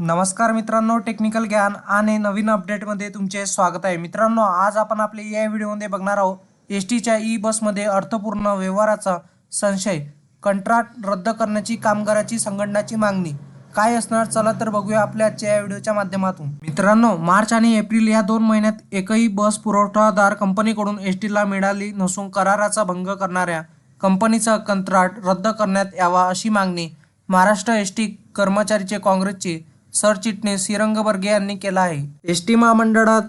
नमस्कार मित्रांनो टेक्निकल ज्ञान आणि नवीन अपडेटमध्ये तुमचे स्वागत आहे. मित्रांनो आज आपण आपल्या या व्हिडिओमध्ये बघणार आहोत एस टीच्या ई बसमध्ये अर्थपूर्ण व्यवहाराचा संशय कंत्राट रद्द करण्याची कामगाराची संघटनाची मागणी. काय असणार? चला तर बघूया आपल्या आजच्या या व्हिडिओच्या माध्यमातून. मित्रांनो मार्च आणि एप्रिल या दोन महिन्यात एकही बस पुरवठादार कंपनीकडून एस टीला मिळाली नसून कराराचा भंग करणाऱ्या कंपनीचा कंत्राट रद्द करण्यात यावा अशी मागणी महाराष्ट्र एस टी कर्मचारीचे काँग्रेसचे सरचिटणीस श्रीरंग यांनी केला आहे. एस टी महामंडळात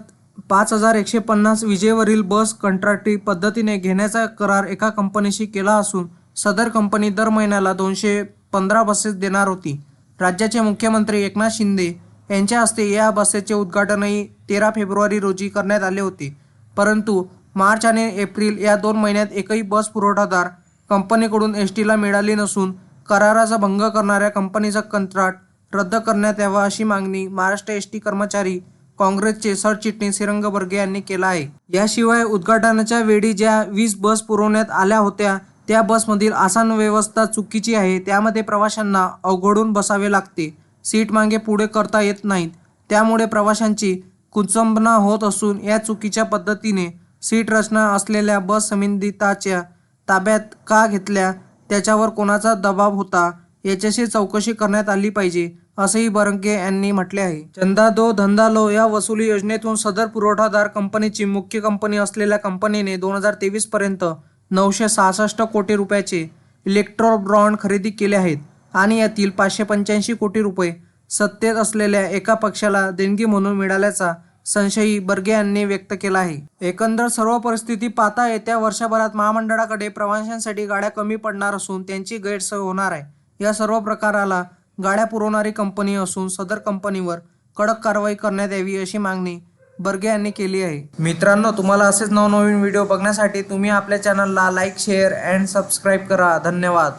पाच हजार एकशे पन्नास विजेवरील बस कंत्राटी पद्धतीने घेण्याचा करार एका कंपनीशी केला असून सदर कंपनी दर महिन्याला दोनशे पंधरा बसेस देणार होती. राज्याचे मुख्यमंत्री एकनाथ शिंदे यांच्या हस्ते या बसेसचे उद्घाटनही तेरा फेब्रुवारी रोजी करण्यात आले होते. परंतु मार्च आणि एप्रिल या दोन महिन्यात एकही बस पुरवठादार कंपनीकडून एस टीला मिळाली नसून कराराचा भंग करणाऱ्या कंपनीचा कंत्राट रद्द करण्यात यावा अशी मागणी महाराष्ट्र एस टी कर्मचारी काँग्रेसचे सरचिटणीस हिरंग बर्गे यांनी केला आहे. याशिवाय उद्घाटनाच्या वेळी ज्या वीस बस पुरवण्यात आल्या होत्या त्या बसमधील आसन व्यवस्था चुकीची आहे त्यामध्ये प्रवाशांना अवघडून बसावे लागते. सीट मागे पुढे करता येत नाहीत. त्यामुळे प्रवाशांची कुचंबना होत असून या चुकीच्या पद्धतीने सीट रचना असलेल्या बस संबंधिताच्या ताब्यात का घेतल्या त्याच्यावर कोणाचा दबाव होता याच्याशी चौकशी करण्यात आली पाहिजे असंही बरंगे यांनी म्हटले आहे. चंदा दो धंदा लो या वसुली योजनेतून सदर पुरवठादार कंपनीची मुख्य कंपनी असलेल्या कंपनीने दोन हजार तेवीस पर्यंत नऊशे सहासष्ट कोटी रुपयाचे इलेक्ट्रो ब्रॉन्ड खरेदी केले आहेत आणि यातील पाचशे पंच्याऐंशी कोटी रुपये सत्तेत असलेल्या एका पक्षाला देणगी म्हणून मिळाल्याचा संशयी बर्गे यांनी व्यक्त केला आहे. एकंदर सर्व परिस्थिती पाहता येत्या वर्षभरात महामंडळाकडे प्रवाशांसाठी गाड्या कमी पडणार असून त्यांची गैरसोय होणार आहे. या सर्व प्रकाराला गाड्या पुरवणारी कंपनी असून सदर कंपनीवर कडक कारवाई करण्यात यावी अशी मागणी बर्गे यांनी केली आहे. मित्रांनो तुम्हाला असेच नवनवीन व्हिडिओ बघण्यासाठी तुम्ही आपल्या चॅनलला लाईक शेअर अँड सबस्क्राईब करा. धन्यवाद.